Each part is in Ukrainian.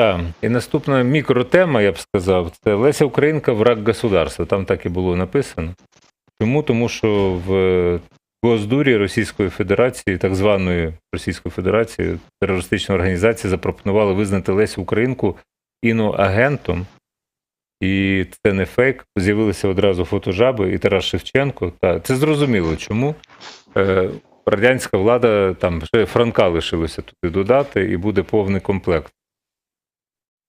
Так, і наступна мікротема, я б сказав, це Леся Українка враг государства. Там так і було написано. Чому? Тому що в Госдурі Російської Федерації, так званої Російської Федерації, терористичної організації, запропонували визнати Лесю Українку іноагентом. І це не фейк. З'явилися одразу фотожаби і Тарас Шевченко. Та це зрозуміло, чому. Е, радянська влада там ще Франка лишилося туди додати, і буде повний комплект.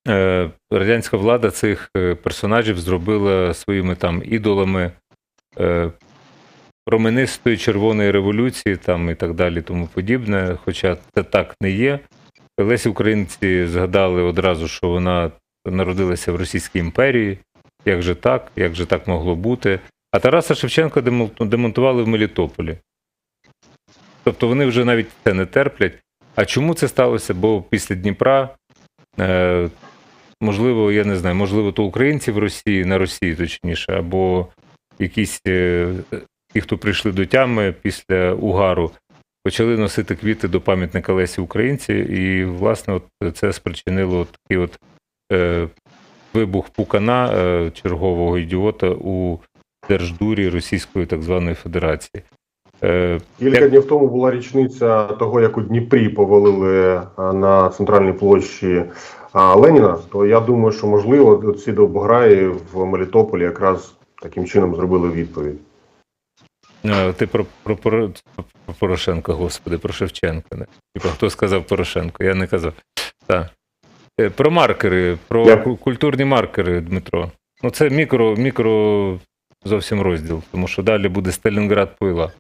Е, радянська влада цих е, персонажів зробила своїми там ідолами е, променистої червоної революції там і так далі, тому подібне. Хоча це так не є. Лесі Українці згадали одразу, що вона народилася в Російській імперії. Як же так? Як же так могло бути? А Тараса Шевченка демон- демонтували в Мелітополі. Тобто вони вже навіть це не терплять. А чому це сталося? Бо після Дніпра, можливо, я не знаю, можливо, то українці в Росії, на Росії, точніше, або якісь е, ті, хто прийшли до тями після угару, почали носити квіти до пам'ятника Лесі Українці, і, власне, от це спричинило от такий от е, вибух пукана е, чергового ідіота у Держдурі Російської так званої Федерації. Е, Кілька днів тому була річниця того, як у Дніпрі повалили на центральній площі Леніна. То я думаю, що можливо ці довбограї в Мелітополі якраз таким чином зробили відповідь. Е, Ти про, про, про, про Порошенка, господи, про Шевченка. Не? Типа, хто сказав Порошенко? Я не казав. Так. Е, Про маркери, про ку- культурні маркери, Дмитро. Ну, це мікро, мікро зовсім розділ, тому що далі буде Сталінград пила.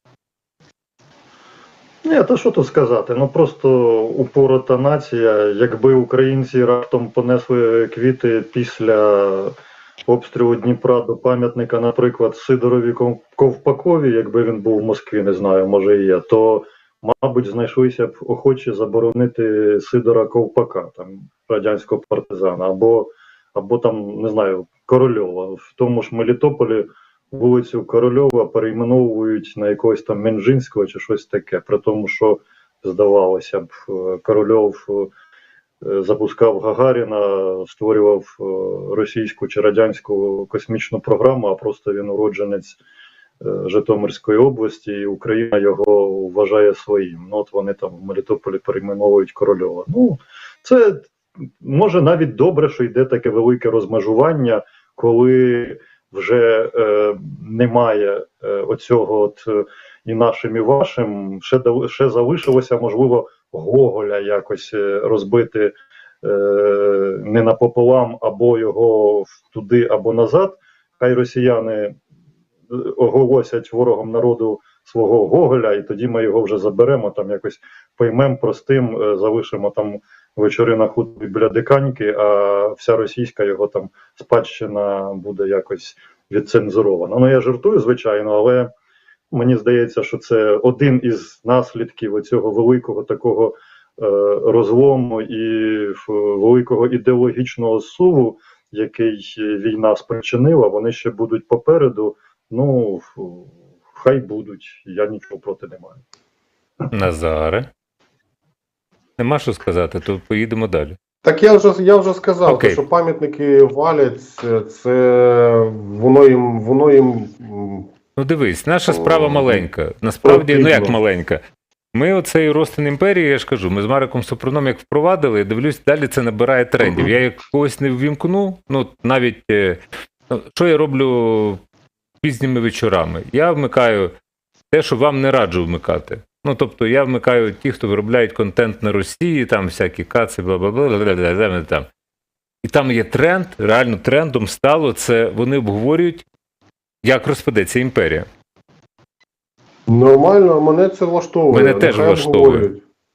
Ні, та що тут сказати? Ну просто упорота нація. Якби українці раптом понесли квіти після обстрілу Дніпра до пам'ятника, наприклад, Сидорові Ковпакові, якби він був в Москві, не знаю, може і є, то, мабуть, знайшлися б охочі заборонити Сидора Ковпака, там радянського партизана, або, або там, не знаю, Корольова. В тому ж Мелітополі вулицю Корольова перейменовують на якогось там Менжинського чи щось таке, при тому, що здавалося б, е, Корольов е, запускав Гагаріна, створював е, російську чи радянську космічну програму, а просто він уродженець Житомирської області, і Україна його вважає своїм. Ну, от вони там в Мелітополі перейменовують Корольова. Ну, це може навіть добре, що йде таке велике розмежування, коли вже е, немає е, оцього от е, і нашим, і вашим. Ще, ще залишилося, можливо, Гоголя якось е, розбити е, не напополам, або його туди, або назад. Хай росіяни е, оголосять ворогом народу свого Гоголя, і тоді ми його вже заберемо, там якось поймемо простим, залишимо там вечори на хуторі біля диканьки, а вся російська його там спадщина буде якось відцензурована. Ну я жартую, звичайно, але мені здається, що це один із наслідків оцього великого такого е, розлому і великого ідеологічного суву, який війна спричинила. Вони ще будуть попереду. Ну хай будуть. Я нічого проти не маю. Назаре. Нема що сказати, то поїдемо далі. Так я вже я вже сказав, Окей. що пам'ятники валять, це- це воно їм воно їм Ну дивись, наша справа маленька. Насправді, ну як маленька. Ми оцей Ростин імперії, я ж кажу, ми з Мариком Сопроном як впровадили, дивлюсь, далі це набирає трендів. Я як когось не ввімкну, ну навіть е, ну, що я роблю пізніми вечорами? Я вмикаю те, що вам не раджу вмикати. Ну, тобто я вмикаю ті, хто виробляють контент на Росії, там всякі каци, бла бла бла там. І там є тренд, реально трендом стало це. Вони обговорюють, як розпадеться імперія. нормально, мене це влаштовує. Мене теж влаштовує.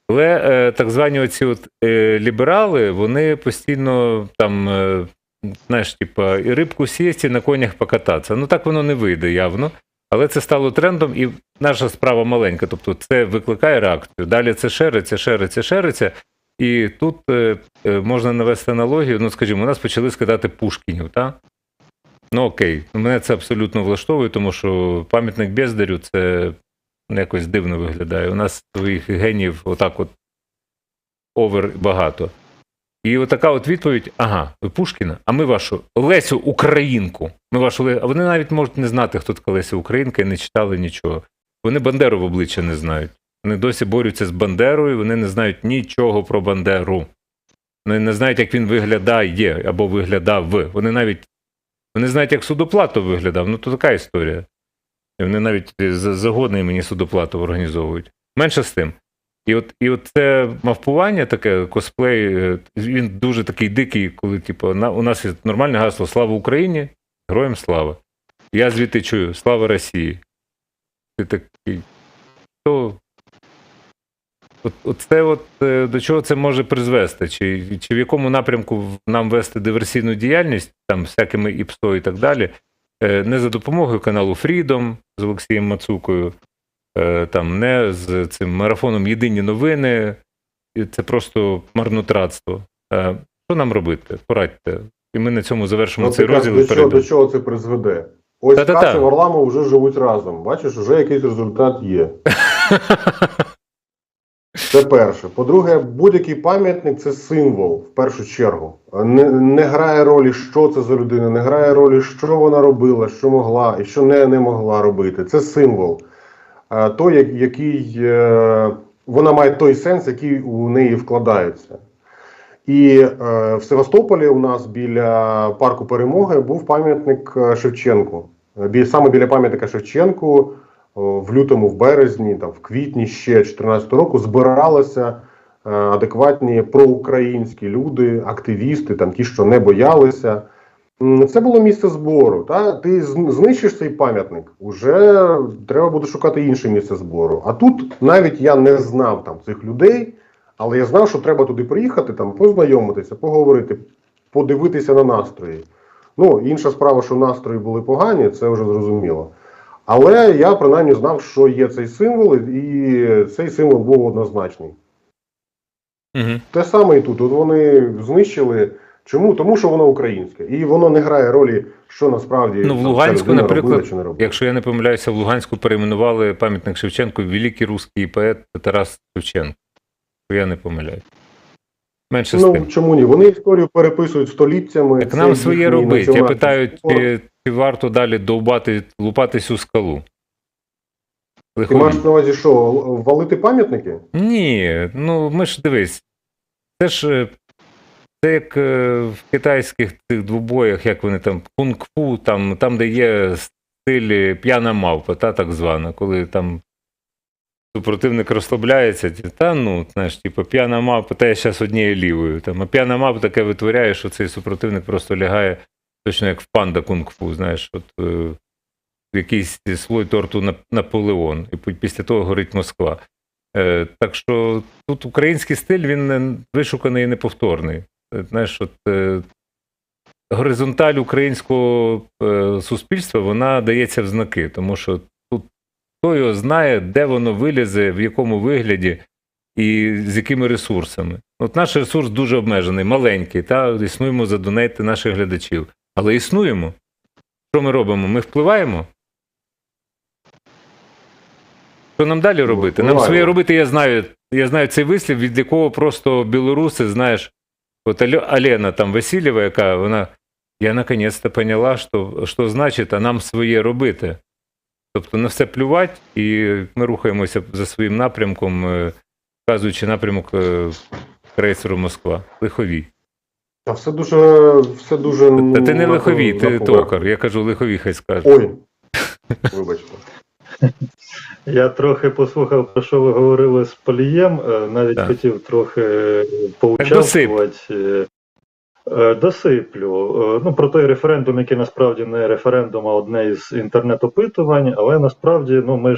Але е, так звані оці от, е, ліберали, вони постійно там, е, знаєш, типа, і рибку сісти, на конях покататися. Ну так воно не вийде явно. Але це стало трендом, і наша справа маленька. Тобто це викликає реакцію. Далі це шериться, шериться, шериться. І тут е, е, можна навести аналогію. Ну, скажімо, у нас почали скидати Пушкінів, так? Ну окей, мене це абсолютно влаштовує, тому що пам'ятник Бездарю це якось дивно виглядає. У нас своїх генів отак от овер багато. І отака от відповідь: ага, ви Пушкіна, а ми вашу Лесю Українку. Ми вашу А вони навіть можуть не знати, хто така Леся Українка, і не читали нічого. Вони Бандеру в обличчя не знають. Вони досі борються з Бандерою, вони не знають нічого про Бандеру. Вони не знають, як він виглядає або виглядав. Вони навіть вони знають, як судоплатов виглядав. Ну, то така історія. І вони навіть загодний мені судоплату організовують. Менше з тим. І от, і от це мавпування, таке косплей, е, він дуже такий дикий, коли, типу, на, у нас є нормальне гасло Слава Україні, героям слава. Я звідти чую Слава Росії. Ти такий. То, от, от це от, е, до чого це може призвести? Чи, чи в якому напрямку нам вести диверсійну діяльність, там, всякими ІПСО і так далі, Е, не за допомогою каналу Freedom з Олексієм Мацукою, е, там не з цим марафоном Єдині новини. Це просто марнотратство. Що нам робити? Порадьте. І ми на цьому завершимо Ну, цей розділ. до, чого, до чого це призведе? Ось Та-та-та. Каша і Варламов вже живуть разом. Бачиш, вже якийсь результат є. Це перше. По-друге, будь-який пам'ятник це символ в першу чергу. Не, не грає ролі, що це за людина, не грає ролі, що вона робила, що могла і що не, не могла робити. Це символ. Той, який е, вона має той сенс, який у неї вкладається. І е, в Севастополі у нас біля парку перемоги був пам'ятник е, Шевченку. Е, Бі, саме біля пам'ятника Шевченку в лютому, в березні, там, в квітні ще 2014 року збиралися е, адекватні проукраїнські люди, активісти, там ті, що не боялися. Це було місце збору. Та? Ти знищиш цей пам'ятник, вже треба буде шукати інше місце збору. А тут навіть я не знав там цих людей, але я знав, що треба туди приїхати, там, познайомитися, поговорити, подивитися на настрої. Ну, інша справа, що настрої були погані, це вже зрозуміло. Але я принаймні знав, що є цей символ, і цей символ був однозначний. Мгм. Те саме і тут. От вони знищили. Чому? Тому що воно українське. І воно не грає ролі, що насправді Ну, в Луганську, наприклад, робила чи не робила. Якщо я не помиляюся, в Луганську перейменували пам'ятник Шевченку великий русський поет Тарас Шевченко. Я не помиляюсь. Менше з Ну тим. чому ні? Вони історію переписують століттями. Так нам своє робить. Я питаю, чи, чи варто далі довбати, лупати цю скалу? Ти маєш на увазі, що валити пам'ятники? Ні, ну ми ж дивись. Це ж е, це як е, в китайських цих двобоях, як вони там, кунг-фу, там, там, де є стиль п'яна мавпа, та так звана, коли там супротивник розслабляється, та ну, знаєш, типу, п'яна та я зараз однією лівою. Там, а п'яна мавпа таке витворяє, що цей супротивник просто лягає точно як в панда кунг-фу, знаєш, от е, якийсь слой торту Нап- Наполеон, і після того горить Москва. Е, так що тут український стиль він вишуканий і неповторний. Е, Знаєш, от е, горизонталь українського е, суспільства вона дається в знаки, тому що хто його знає, де воно вилізе, в якому вигляді і з якими ресурсами. От наш ресурс дуже обмежений, маленький, та існуємо за донейти наших глядачів. Але існуємо. Що ми робимо? Ми впливаємо. Що нам далі робити? Нам своє робити, я знаю. Я знаю цей вислів, від якого просто білоруси, знаєш, от Алена там Васильєва, яка вона. Я наконец-то поняла, що, що значить, а нам своє робити. Тобто на все плювати, і ми рухаємося за своїм напрямком, е, вказуючи напрямок е, крейсеру Москва. Лиховій. Та все дуже, все дуже. ну, Та ти не на- лиховій, на ти поверхні. токар. Я кажу, лиховій хай скаже. Ой. Вибачте. Я трохи послухав, про що ви говорили з Полієм, е, навіть Так. хотів трохи е, поучаствувати. Е, Досиплю. Е, Ну, про той референдум, який насправді не референдум, а одне із інтернет-опитувань, але насправді ну, ми ж